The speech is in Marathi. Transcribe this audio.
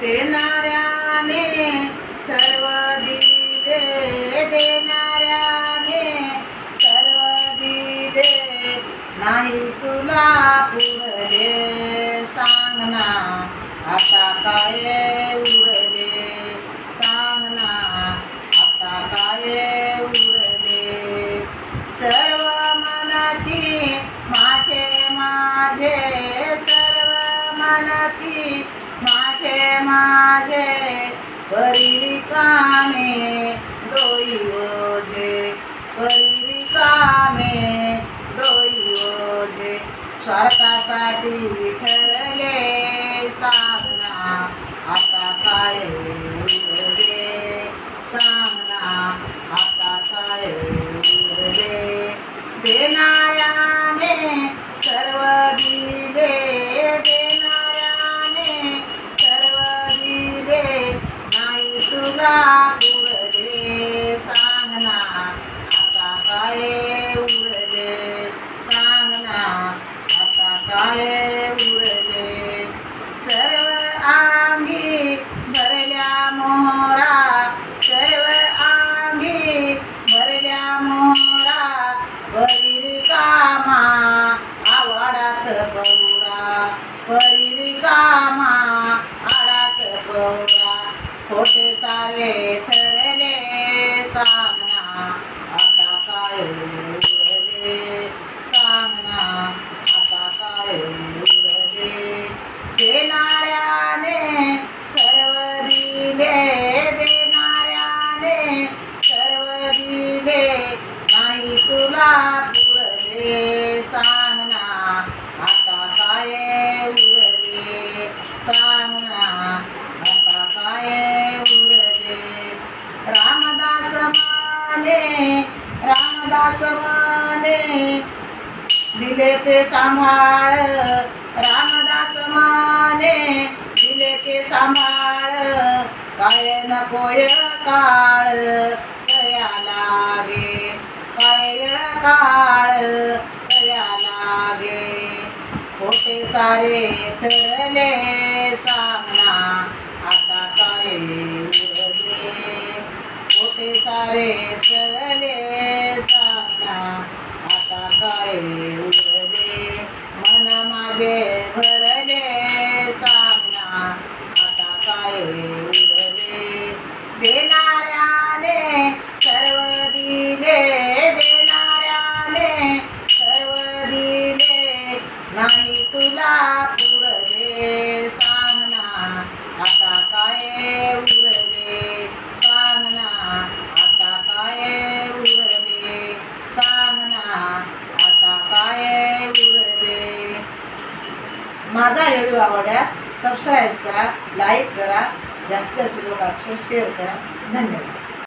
देणाऱ्याने सर्व दिले देणाऱ्याने सर्व दिले नाही तुला पुरले सांग ना आता काय उरले सांग ना आता काय उरले? सर्व मनाती माझे माझे सर्व मनाती माझे माझे परी कामे डोई ओझे परी कामे डोई ओझे स्वार्थासाठी ठरले साधना आता काय उरले सांगना आता काय उरले देणाऱ्याने नाही तुला पुरले सांगना आता काय उरले सांगना आता काय उरले सर्व आंगी भरल्या मोहरा सर्व आंगी भरल्या मोहरा परी कामा आवाडात पौरा परी कामा आडात पौरा खोटे Vale, está माने रामदास माने दिले ते सांभाळ. रामदास माने दिले ते सांभाळ. काय नकोय काळ दया लागे. काय काळ दया लागे. खोटे सारे ठरले. देणाऱ्याने सर्व दिले देणाऱ्याने सर्व दिले. नाही तुला पुरले सांगना आता काय उरले सांगना आता काय उरले सांगना आता काय उरले. माझा व्हिडिओ आवडल्यास सबस्क्राईब करा लाईक करा जास्तीत जास्त लोकांना शेअर करा. धन्यवाद.